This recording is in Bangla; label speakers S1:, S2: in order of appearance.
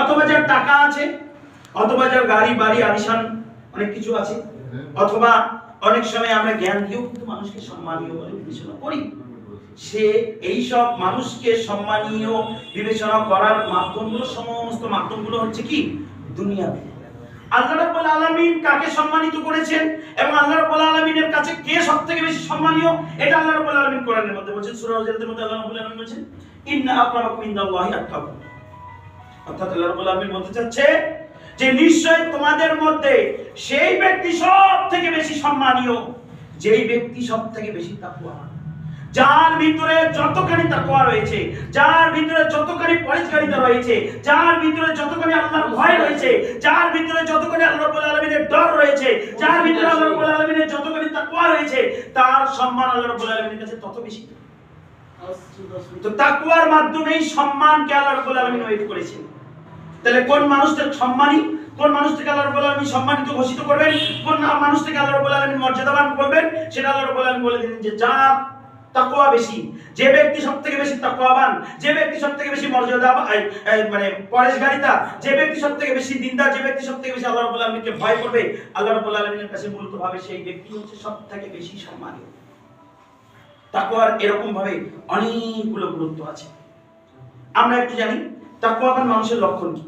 S1: অথবা যার টাকা আছে, অথবা যার গাড়ি, বাড়ি, আলিশান, অনেক কিছু আছে, অথবা অনেক সময় আমরা জ্ঞান দিয়েও কিন্তু মানুষকে সম্মানীয় বলে বিবেচনা করি। সে এই সব মানুষকে সম্মানীয় বিবেচনা করার মাধ্যমগুলো, সমস্ত মাধ্যমগুলো হচ্ছে কি? দুনিয়া আল্লাহ রাব্বুল আলামিন কাকে সম্মানিত করেছেন এবং আল্লাহ রাব্বুল আলামিনের কাছে কে সবথেকে বেশি সম্মানীয়? এটা আল্লাহ রাব্বুল আলামিন কোরআনের মধ্যে বলেছেন, সূরা মধ্যে আল্লাহ রাব্বুল আলামিন বলেছেন, ইন্না আকরামাকুম ইনদাল্লাহি আতকাকুম অর্থাৎ রাব্বুল আলামিন বলতে চাচ্ছে যে নিশ্চয় তোমাদের মধ্যে সেই ব্যক্তি সব থেকে বেশি সম্মানীয় যেই ব্যক্তি সব থেকে বেশি তাকওয়া যার ভিতরে যতখানি তাকওয়া রয়েছে যার ভিতরে যতখানি পরিষ্কারিতা রয়েছে যার ভিতরে যতখানি আল্লাহর ভয় রয়েছে যার ভিতরে যতখানি আল্লাহ রাব্বুল আলামিনের ডর রয়েছে যার ভিতরে আল্লাহ রাব্বুল আলামিনের যতখানি তাকওয়া রয়েছে তার সম্মান আল্লাহ রাব্বুল আলামিনের কাছে তত বেশি। তো তাকওয়ার মাধ্যমেই সম্মানকে আল্লাহ রাব্বুল আলামিন ওয়েট করেছেন। তাহলে কোন মানুষটার সম্মানী, কোন মানুষটাকে আল্লাহ রাব্বুল আলামিন সম্মানিত ঘোষিত করবেন, কোন মানুষটাকে আল্লাহ রাব্বুল আলামিন মর্যাদাবান করবেন, সেটা আল্লাহ রাব্বুল আলামিন বলে দিলেন যে যার তাকওয়া বেশি, যে ব্যক্তি সবথেকে বেশি তাকওয়াবান, যে ব্যক্তি সবথেকে বেশি মর্যাদা মানে পরেশগারিতা, যে ব্যক্তি সবথেকে বেশি দিনদার, যে ব্যক্তি সবথেকে বেশি আল্লাহ রাব্বুল আলামিনকে ভয় করবে, আল্লাহ রাব্বুল আলামিনের কাছে মূলত ভাবে সেই ব্যক্তি হচ্ছে সবথেকে বেশি সম্মানীয় তাকওয়ার এরকম ভাবে অনেকগুলো গুরুত্ব আছে। আমরা একটু জানি তাকওয়াবান মানুষের লক্ষণ কি?